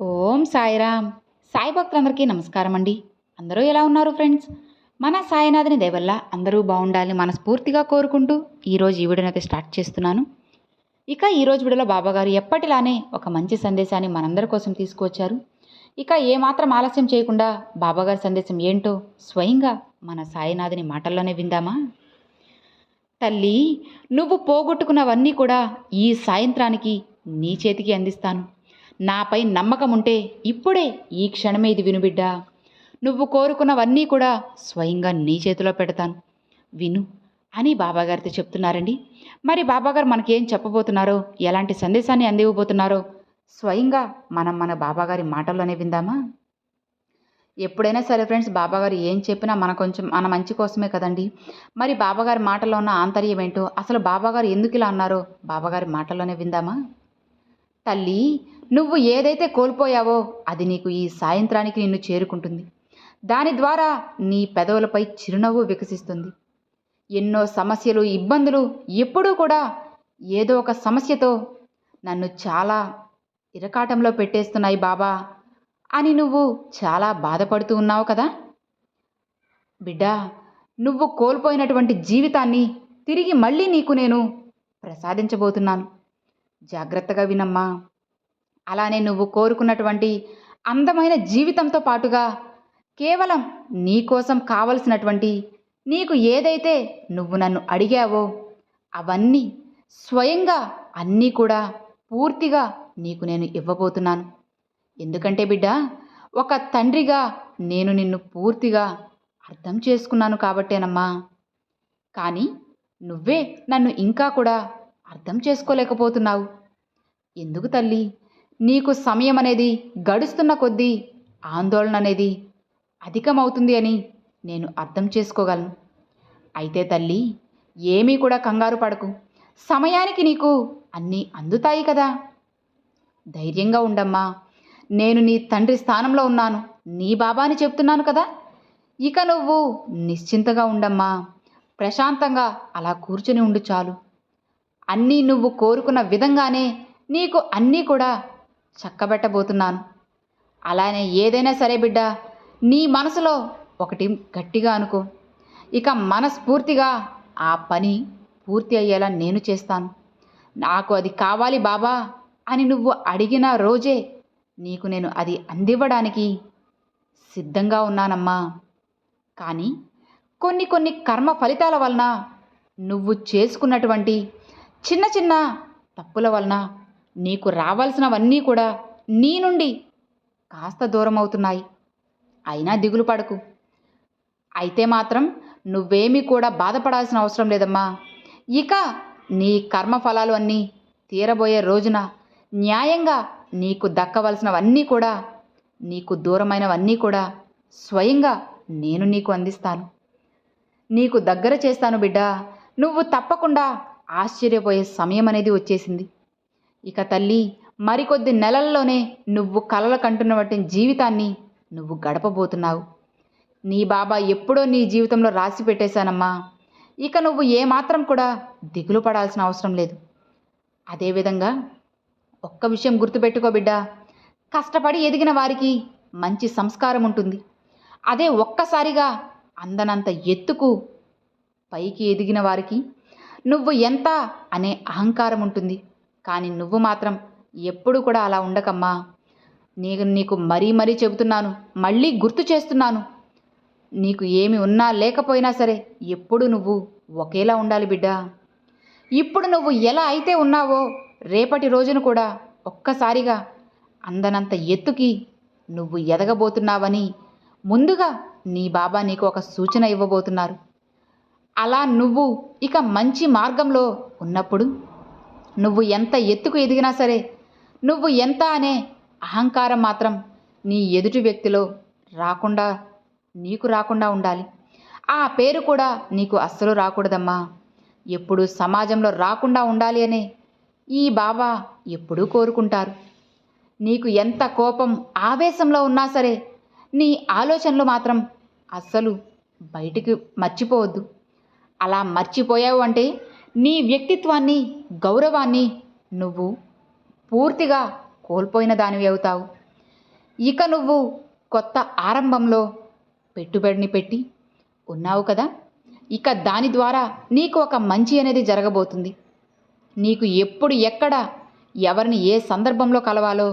ఓం సాయిరామ్. సాయి భక్తులందరికీ నమస్కారం అండి. అందరూ ఎలా ఉన్నారు ఫ్రెండ్స్? మన సాయినాథుని దేవల్ల అందరూ బాగుండాలని మనస్ఫూర్తిగా కోరుకుంటూ ఈరోజు ఈ వీడియోని స్టార్ట్ చేస్తున్నాను. ఇక ఈరోజు వీడియోలో బాబాగారు ఎప్పటిలానే ఒక మంచి సందేశాన్ని మనందరి కోసం తీసుకువచ్చారు. ఇక ఏమాత్రం ఆలస్యం చేయకుండా బాబాగారి సందేశం ఏంటో స్వయంగా మన సాయినాథుని మాటల్లోనే విందామా? తల్లి నువ్వు పోగొట్టుకున్నవన్నీ కూడా ఈ సాయంత్రానికి నీ చేతికి అందిస్తాను. నాపై నమ్మకం ఉంటే ఇప్పుడే ఈ క్షణమే ఇది వినుబిడ్డా నువ్వు కోరుకున్నవన్నీ కూడా స్వయంగా నీ చేతిలో పెడతాను. విను అని బాబాగారితో చెప్తున్నారండి. మరి బాబాగారు మనకేం చెప్పబోతున్నారో ఎలాంటి సందేశాన్ని అందివ్వబోతున్నారో స్వయంగా మనం మన బాబాగారి మాటల్లోనే విందామా? ఎప్పుడైనా సరే ఫ్రెండ్స్ బాబాగారు ఏం చెప్పినా మన కొంచెం మన మంచి కోసమే కదండి. మరి బాబాగారి మాటల్లో ఉన్న ఆంతర్యం ఏంటో అసలు బాబాగారు ఎందుకు ఇలా అన్నారో బాబాగారి మాటల్లోనే విందామా? తల్లి నువ్వు ఏదైతే కోల్పోయావో అది నీకు ఈ సాయంత్రానికి నిన్ను చేరుకుంటుంది. దాని ద్వారా నీ పెదవులపై చిరునవ్వు వికసిస్తుంది. ఎన్నో సమస్యలు ఇబ్బందులు ఎప్పుడూ కూడా ఏదో ఒక సమస్యతో నన్ను చాలా ఇరకాటంలో పెట్టేస్తున్నాయి బాబా అని నువ్వు చాలా బాధపడుతూ ఉన్నావు కదా? బిడ్డా నువ్వు కోల్పోయినటువంటి జీవితాన్ని తిరిగి మళ్ళీ నీకు నేను ప్రసాదించబోతున్నాను. జాగ్రత్తగా వినమ్మా. అలానే నువ్వు కోరుకున్నటువంటి అందమైన జీవితంతో పాటుగా కేవలం నీ కోసం కావలసినటువంటి నీకు ఏదైతే నువ్వు నన్ను అడిగావో అవన్నీ స్వయంగా అన్నీ కూడా పూర్తిగా నీకు నేను ఇవ్వబోతున్నాను. ఎందుకంటే బిడ్డ ఒక తండ్రిగా నేను నిన్ను పూర్తిగా అర్థం చేసుకున్నాను కాబట్టేనమ్మా. కానీ నువ్వే నన్ను ఇంకా కూడా అర్థం చేసుకోలేకపోతున్నావు. ఎందుకు తల్లి? నీకు సమయం అనేది గడుస్తున్న కొద్దీ ఆందోళన అనేది అధికమవుతుంది అని నేను అర్థం చేసుకోగలను. అయితే తల్లి ఏమీ కూడా కంగారు పడకు. సమయానికి నీకు అన్నీ అందుతాయి కదా. ధైర్యంగా ఉండమ్మా. నేను నీ తండ్రి స్థానంలో ఉన్నాను. నీ బాబాని చెప్తున్నాను కదా. ఇక నువ్వు నిశ్చింతగా ఉండమ్మా. ప్రశాంతంగా అలా కూర్చుని ఉండు చాలు. అన్నీ నువ్వు కోరుకున్న విధంగానే నీకు అన్నీ కూడా చక్కబెట్టబోతున్నాను. అలానే ఏదైనా సరే బిడ్డ నీ మనసులో ఒకటి గట్టిగా అనుకో. ఇక మనస్ఫూర్తిగా ఆ పని పూర్తి అయ్యేలా నేను చేస్తాను. నాకు అది కావాలి బాబా అని నువ్వు అడిగిన రోజే నీకు నేను అది అందివ్వడానికి సిద్ధంగా ఉన్నానమ్మా. కానీ కొన్ని కొన్ని కర్మ ఫలితాల వలన నువ్వు చేసుకున్నటువంటి చిన్న చిన్న తప్పుల వలన నీకు రావాల్సినవన్నీ కూడా నీ నుండి కాస్త దూరం అవుతున్నాయి. అయినా దిగులు పడకు. అయితే మాత్రం నువ్వేమీ కూడా బాధపడాల్సిన అవసరం లేదమ్మా. ఇక నీ కర్మఫలాలు అన్నీ తీరబోయే రోజున న్యాయంగా నీకు దక్కవలసినవన్నీ కూడా నీకు దూరమైనవన్నీ కూడా స్వయంగా నేను నీకు అందిస్తాను. నీకు దగ్గర చేస్తాను బిడ్డ. నువ్వు తప్పకుండా ఆశ్చర్యపోయే సమయం అనేది వచ్చేసింది. ఇక తల్లి మరికొద్ది నెలల్లోనే నువ్వు కలలు కంటున్నటువంటి జీవితాన్ని నువ్వు గడపబోతున్నావు. నీ బాబా ఎప్పుడో నీ జీవితంలో రాసి పెట్టేశానమ్మా. ఇక నువ్వు ఏమాత్రం కూడా దిగులు పడాల్సిన అవసరం లేదు. అదేవిధంగా ఒక్క విషయం గుర్తుపెట్టుకో బిడ్డ. కష్టపడి ఎదిగిన వారికి మంచి సంస్కారం ఉంటుంది. అదే ఒక్కసారిగా అందనంత ఎత్తుకు పైకి ఎదిగిన వారికి నువ్వు ఎంత అనే అహంకారం ఉంటుంది. కానీ నువ్వు మాత్రం ఎప్పుడు కూడా అలా ఉండకమ్మా. నేను నీకు మరీ మరీ చెబుతున్నాను మళ్ళీ గుర్తు చేస్తున్నాను. నీకు ఏమి ఉన్నా లేకపోయినా సరే ఎప్పుడు నువ్వు ఒకేలా ఉండాలి బిడ్డ. ఇప్పుడు నువ్వు ఎలా అయితే ఉన్నావో రేపటి రోజున కూడా ఒక్కసారిగా అందనంత ఎత్తుకి నువ్వు ఎదగబోతున్నావని ముందుగా నీ బాబా నీకు ఒక సూచన ఇవ్వబోతున్నారు. అలా నువ్వు ఇక మంచి మార్గంలో ఉన్నప్పుడు నువ్వు ఎంత ఎత్తుకు ఎదిగినా సరే నువ్వు ఎంత అనే అహంకారం మాత్రం నీ ఎదుటి వ్యక్తిలో రాకుండా నీకు రాకుండా ఉండాలి. ఆ పేరు కూడా నీకు అస్సలు రాకూడదమ్మా. ఎప్పుడు సమాజంలో రాకుండా ఉండాలి అనే ఈ బాబా ఎప్పుడూ కోరుకుంటారు. నీకు ఎంత కోపం ఆవేశంలో ఉన్నా సరే నీ ఆలోచనలు మాత్రం అస్సలు బయటికి మర్చిపోవద్దు. అలా మర్చిపోయావు అంటే నీ వ్యక్తిత్వాన్ని గౌరవాన్ని నువ్వు పూర్తిగా కోల్పోయిన దానివి అవుతావు. ఇక నువ్వు కొత్త ఆరంభంలో పెట్టుబడిని పెట్టి ఉన్నావు కదా? ఇక దాని ద్వారా నీకు ఒక మంచి అనేది జరగబోతుంది. నీకు ఎప్పుడు ఎక్కడ ఎవరిని ఏ సందర్భంలో కలవాలో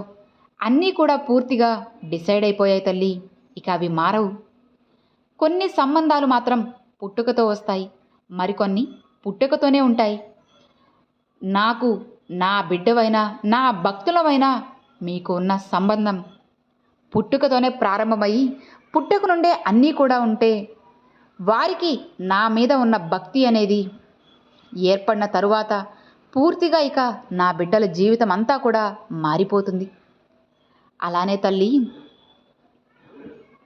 అన్నీ కూడా పూర్తిగా డిసైడ్ అయిపోయాయి తల్లి. ఇక అవి మారవు. కొన్ని సంబంధాలు మాత్రం పుట్టుకతో వస్తాయి. మరికొన్ని పుట్టుకతోనే ఉంటాయి. నాకు నా బిడ్డవైనా నా భక్తులమైనా మీకు ఉన్న సంబంధం పుట్టుకతోనే ప్రారంభమయ్యి పుట్టుక నుండే అన్నీ కూడా ఉంటే వారికి నా మీద ఉన్న భక్తి అనేది ఏర్పడిన తరువాత పూర్తిగా ఇక నా బిడ్డల జీవితం అంతా కూడా మారిపోతుంది. అలానే తల్లి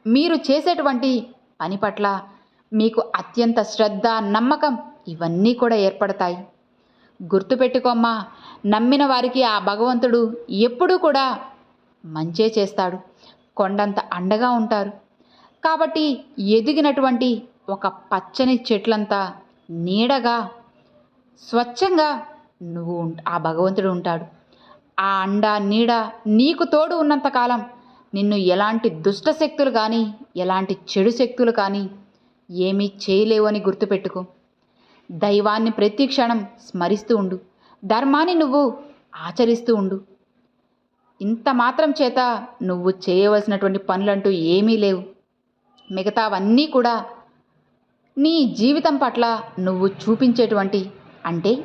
మీరు చేసేటువంటి పని పట్ల మీకు అత్యంత శ్రద్ధ నమ్మకం ఇవన్నీ కూడా ఏర్పడతాయి. గుర్తుపెట్టుకోమ్మా నమ్మిన వారికి ఆ భగవంతుడు ఎప్పుడూ కూడా మంచే చేస్తాడు. కొండంత అండగా ఉంటారు. కాబట్టి ఎదిగినటువంటి ఒక పచ్చని చెట్లంతా నీడగా స్వచ్ఛంగా నువ్వు ఉం- ఆ భగవంతుడు ఉంటాడు. ఆ అండ నీడ నీకు తోడు ఉన్నంతకాలం నిన్ను ఎలాంటి దుష్ట శక్తులు కానీ ఎలాంటి చెడు శక్తులు కానీ ఏమీ చేయలేవు అని గుర్తుపెట్టుకో. దైవాన్ని ప్రతి క్షణం స్మరిస్తూ ఉండు. ధర్మాన్ని నువ్వు ఆచరిస్తూ ఉండు. ఇంత మాత్రం చేత నువ్వు చేయవలసినటువంటి పనులంటూ ఏమీ లేవు. మిగతావన్నీ కూడా నీ జీవితం పట్ల నువ్వు చూపించేటువంటి అంటే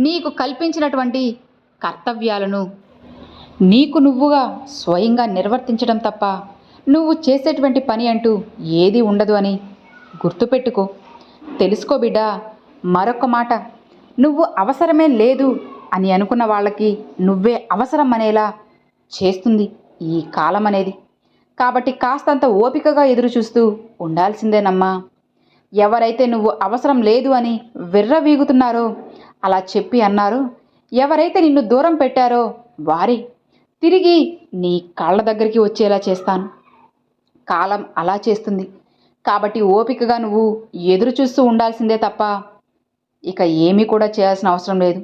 నీకు కల్పించినటువంటి కర్తవ్యాలను నీకు నువ్వుగా స్వయంగా నిర్వర్తించడం తప్ప నువ్వు చేసేటువంటి పని అంటూ ఏది ఉండదు అని గుర్తుపెట్టుకో. తెలుసుకో బిడ్డా మరొక మాట. నువ్వు అవసరమే లేదు అని అనుకున్న వాళ్ళకి నువ్వే అవసరం అనేలా చేస్తుంది ఈ కాలం అనేది. కాబట్టి కాస్తంత ఓపికగా ఎదురు చూస్తూ ఉండాల్సిందేనమ్మా. ఎవరైతే నువ్వు అవసరం లేదు అని విర్రవీగుతున్నారో అలా చెప్పి అన్నారో. ఎవరైతే నిన్ను దూరం పెట్టారో వారి. తిరిగి నీ కాళ్ళ దగ్గరికి వచ్చేలా చేస్తాను. కాలం అలా చేస్తుంది. కాబట్టి ఓపికగా నువ్వు ఎదురు చూస్తూ ఉండాల్సిందే తప్ప ఇక ఏమీ కూడా చేయాల్సిన అవసరం లేదు.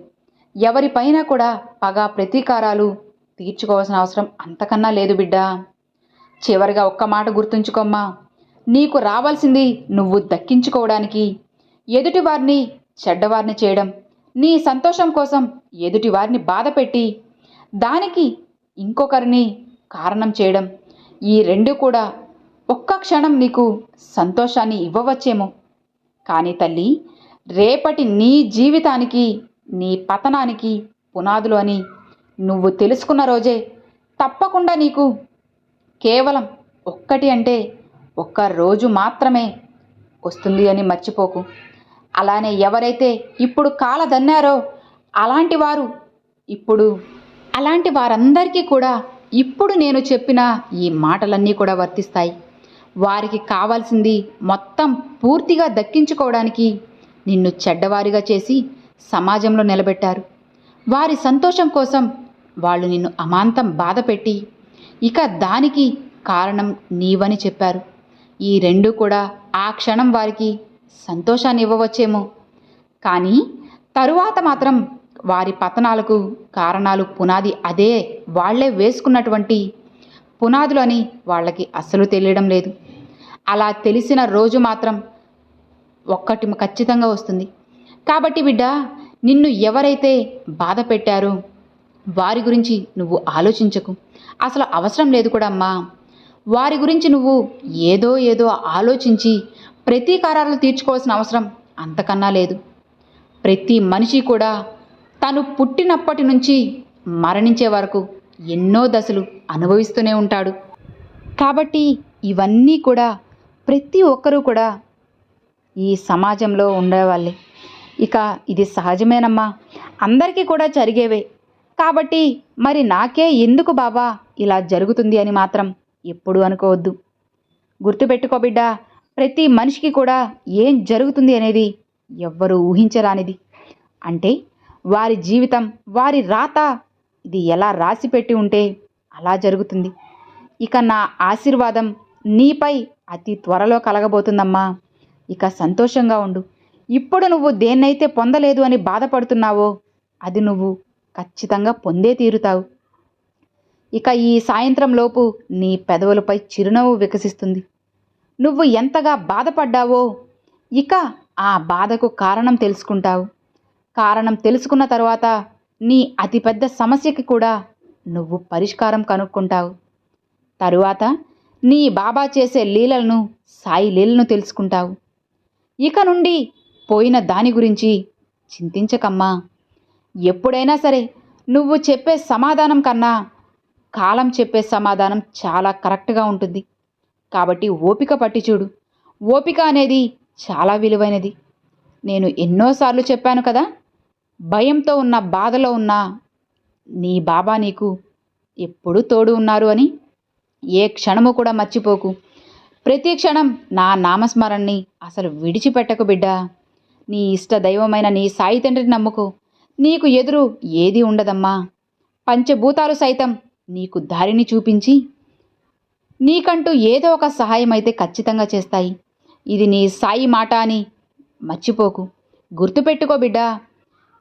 ఎవరిపైన కూడా పగ ప్రతీకారాలు తీర్చుకోవాల్సిన అవసరం అంతకన్నా లేదు బిడ్డా. చివరిగా ఒక్క మాట గుర్తుంచుకోమ్మా. నీకు రావాల్సింది నువ్వు దక్కించుకోవడానికి ఎదుటివారిని చెడ్డవారిని చేయడం నీ సంతోషం కోసం ఎదుటివారిని బాధపెట్టి దానికి ఇంకొకరిని కారణం చేయడం ఈ రెండు కూడా ఒక్క క్షణం నీకు సంతోషాన్ని ఇవ్వవచ్చేమో. కానీ తల్లి రేపటి నీ జీవితానికి నీ పతనానికి పునాదులు అని నువ్వు తెలుసుకున్న రోజే తప్పకుండా నీకు కేవలం ఒక్కటి అంటే ఒక్క రోజు మాత్రమే వస్తుంది అని మర్చిపోకు. అలానే ఎవరైతే ఇప్పుడు కాలదన్నారో అలాంటి వారు ఇప్పుడు అలాంటి వారందరికీ కూడా ఇప్పుడు నేను చెప్పిన ఈ మాటలన్నీ కూడా వర్తిస్తాయి. వారికి కావాల్సింది మొత్తం పూర్తిగా దక్కించుకోవడానికి నిన్ను చెడ్డవారిగా చేసి సమాజంలో నిలబెట్టారు. వారి సంతోషం కోసం వాళ్ళు నిన్ను అమాంతం బాధపెట్టి ఇక దానికి కారణం నీవని చెప్పారు. ఈ రెండు కూడా ఆ క్షణం వారికి సంతోషాన్ని ఇవ్వవచ్చేమో. కానీ తరువాత మాత్రం వారి పతనాలకు కారణాలు పునాది అదే వాళ్ళే వేసుకున్నటువంటి పునాదులు అని వాళ్ళకి అస్సలు తెలియడం లేదు. అలా తెలిసిన రోజు మాత్రం ఒక్కటి ఖచ్చితంగా వస్తుంది. కాబట్టి బిడ్డ నిన్ను ఎవరైతే బాధ పెట్టారో వారి గురించి నువ్వు ఆలోచించకు. అసలు అవసరం లేదు కూడా అమ్మా. వారి గురించి నువ్వు ఏదో ఏదో ఆలోచించి ప్రతీకారాలు తీర్చుకోవాల్సిన అవసరం అంతకన్నా లేదు. ప్రతి మనిషి కూడా తను పుట్టినప్పటి నుంచి మరణించే వరకు ఎన్నో దశలు అనుభవిస్తూనే ఉంటాడు. కాబట్టి ఇవన్నీ కూడా ప్రతి ఒక్కరూ కూడా ఈ సమాజంలో ఉండేవాళ్ళే. ఇక ఇది సహజమేనమ్మా. అందరికీ కూడా జరిగేవే. కాబట్టి మరి నాకే ఎందుకు బాబా ఇలా జరుగుతుంది అని మాత్రం ఎప్పుడు అనుకోవద్దు. గుర్తుపెట్టుకో బిడ్డ ప్రతి మనిషికి కూడా ఏం జరుగుతుంది అనేది ఎవ్వరూ ఊహించరానిది. అంటే వారి జీవితం వారి రాత ఇది ఎలా రాసి పెట్టి ఉంటే అలా జరుగుతుంది. ఇక నా ఆశీర్వాదం నీపై అతి త్వరలో కలగబోతుందమ్మా. ఇక సంతోషంగా ఉండు. ఇప్పుడు నువ్వు దేన్నైతే పొందలేదు అని బాధపడుతున్నావో అది నువ్వు ఖచ్చితంగా పొందే తీరుతావు. ఇక ఈ సాయంత్రం లోపు నీ పెదవులపై చిరునవ్వు వికసిస్తుంది. నువ్వు ఎంతగా బాధపడ్డావో ఇక ఆ బాధకు కారణం తెలుసుకుంటావు. కారణం తెలుసుకున్న తర్వాత నీ అతిపెద్ద సమస్యకి కూడా నువ్వు పరిష్కారం కనుక్కుంటావు. తరువాత నీ బాబా చేసే లీలలను సాయి లీలను తెలుసుకుంటావు. ఇక నుండి పోయిన దాని గురించి చింతించకమ్మా. ఎప్పుడైనా సరే నువ్వు చెప్పే సమాధానం కన్నా కాలం చెప్పే సమాధానం చాలా కరెక్ట్గా ఉంటుంది. కాబట్టి ఓపిక పట్టి చూడు. ఓపిక అనేది చాలా విలువైనది. నేను ఎన్నోసార్లు చెప్పాను కదా భయంతో ఉన్న బాధలో ఉన్న నీ బాబా నీకు ఎప్పుడూ తోడు ఉన్నారు అని. ఏ క్షణము కూడా మర్చిపోకు. ప్రతి క్షణం నా నామస్మరణని అసలు విడిచిపెట్టకు బిడ్డా. నీ ఇష్ట దైవమైన నీ సాయి తండ్రిని నమ్ముకో. నీకు ఎదురు ఏది ఉండదమ్మా. పంచభూతాలు సైతం నీకు దారిని చూపించి నీకంటూ ఏదో ఒక సహాయం అయితే ఖచ్చితంగా చేస్తాయి. ఇది నీ సాయి మాట అని మర్చిపోకు. గుర్తుపెట్టుకో బిడ్డా.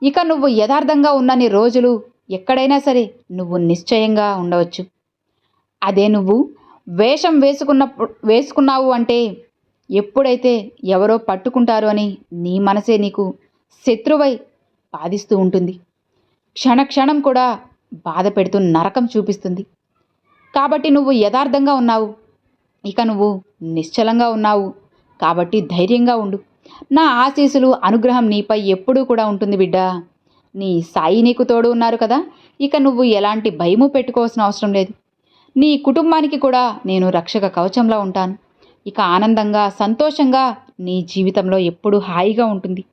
ఇక నువ్వు యథార్థంగా ఉన్నని రోజులు ఎక్కడైనా సరే నువ్వు నిశ్చయంగా ఉండవచ్చు. అదే నువ్వు? వేషం వేసుకున్నప్పుడు వేసుకున్నావు అంటే ఎప్పుడైతే ఎవరో పట్టుకుంటారు అని నీ మనసే నీకు శత్రువై బాధిస్తూ ఉంటుంది. క్షణక్షణం కూడా బాధ పెడుతూ నరకం చూపిస్తుంది. కాబట్టి నువ్వు యథార్థంగా ఉన్నావు. ఇక నువ్వు నిశ్చలంగా ఉన్నావు. కాబట్టి ధైర్యంగా ఉండు. నా ఆశీస్సులు అనుగ్రహం నీపై ఎప్పుడూ కూడా ఉంటుంది బిడ్డ. నీ సాయి నీకు తోడు ఉన్నారు కదా. ఇక నువ్వు ఎలాంటి భయము పెట్టుకోవాల్సిన అవసరం లేదు. నీ కుటుంబానికి కూడా నేను రక్షక కవచంలా ఉంటాను. ఇక ఆనందంగా సంతోషంగా నీ జీవితంలో ఎప్పుడూ హాయిగా ఉంటుంది.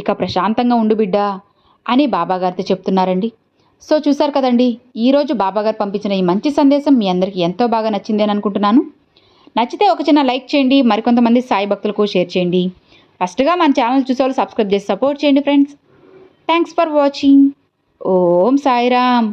ఇక ప్రశాంతంగా ఉండు బిడ్డా అని బాబాగారితో చెప్తున్నారండి. సో చూసారు కదండి ఈరోజు బాబాగారు పంపించిన ఈ మంచి సందేశం మీ అందరికీ ఎంతో బాగా నచ్చింది అని అనుకుంటున్నాను. నచ్చితే ఒక చిన్న లైక్ చేయండి మరికొంతమంది సాయి భక్తులకు షేర్ చేయండి. ఫస్ట్గా మన ఛానల్ చూసేవాళ్ళు సబ్స్క్రైబ్ చేసి సపోర్ట్ చేయండి friends. Thanks for watching. Om Sairam.